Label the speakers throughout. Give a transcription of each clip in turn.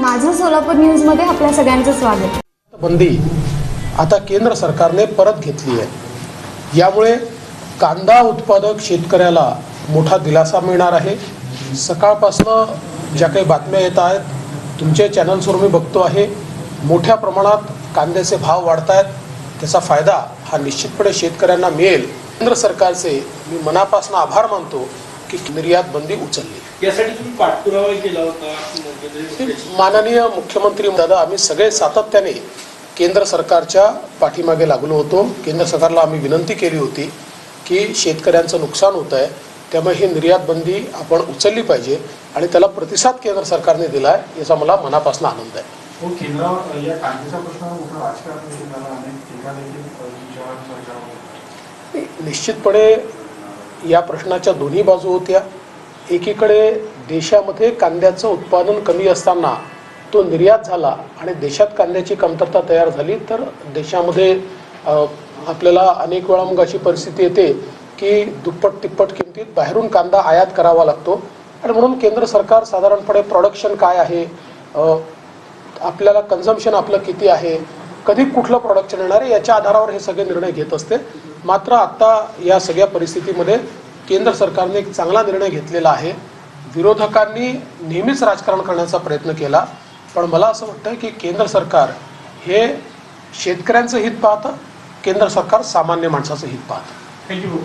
Speaker 1: माझं सोलापूर न्यूजमध्ये आपल्या सगळ्यांचं स्वागत.
Speaker 2: बंदी आता केंद्र सरकारने परत घेतली आहे. यामुळे कांदा उत्पादक शेतकऱ्याला मोठा दिलासा मिळणार आहे. सकाळपासनं ज्या काही बातम्या येत आहेत तुमचे चॅनल्सवर मी बघतो आहे मोठ्या प्रमाणात कांद्याचे भाव वाढत आहेत त्याचा फायदा हा निश्चितपणे शेतकऱ्यांना मिळेल. केंद्र सरकारचे मी मनापासून आभार मानतो की निर्यात बंदी उचलली.
Speaker 3: यासाठी तुम्ही पाठपुरावा केला होता म्हणजे
Speaker 2: माननीय मुख्यमंत्री दादा आम्ही सगळे सातत्याने केंद्र सरकारच्या पाठीमागे लागलो होतो. केंद्र सरकारला आम्ही विनंती केली होती की शेतकऱ्यांचं नुकसान होत आहे त्यामुळे ही निर्यात बंदी आपण उचलली पाहिजे आणि त्याला प्रतिसाद केंद्र सरकारने दिला आहे याचा मला मनापासून आनंद आहे.
Speaker 4: हो सरकारवर
Speaker 2: निश्चितपणे या प्रश्नाच्या दोन्ही बाजू होत्या. एकीकडे देशामध्ये कांद्याचं उत्पादन कमी असताना तो निर्यात झाला आणि देशात कांद्याची कमतरता तयार झाली तर देशामध्ये आपल्याला अनेक वेळा मग अशी परिस्थिती येते की दुप्पट तिप्पट किमतीत बाहेरून कांदा आयात करावा लागतो. आणि म्हणून केंद्र सरकार साधारणपणे प्रोडक्शन काय आहे? आपल्याला कन्झम्पशन आपलं किती आहे? कधी कुठलं प्रोडक्शन येणार आहे? याच्या आधारावर हे सगळे निर्णय घेत असते. मात्र आत्ता या सगळ्या परिस्थितीमध्ये केंद्र सरकारने एक चांगला निर्णय घेतलेला आहे. विरोधकांनी नेहमीच राजकारण करण्याचा प्रयत्न केला. पण मला असं वाटतं की केंद्र सरकार हे शेतकऱ्यांचं हित पाहतं केंद्र सरकार सामान्य माणसाचं हित पाहतं.
Speaker 4: थँक्यू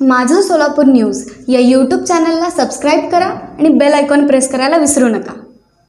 Speaker 1: माझं सोलापूर न्यूज या यूट्यूब चॅनलला सबस्क्राईब करा आणि बेल आयकॉन प्रेस करायला विसरू नका.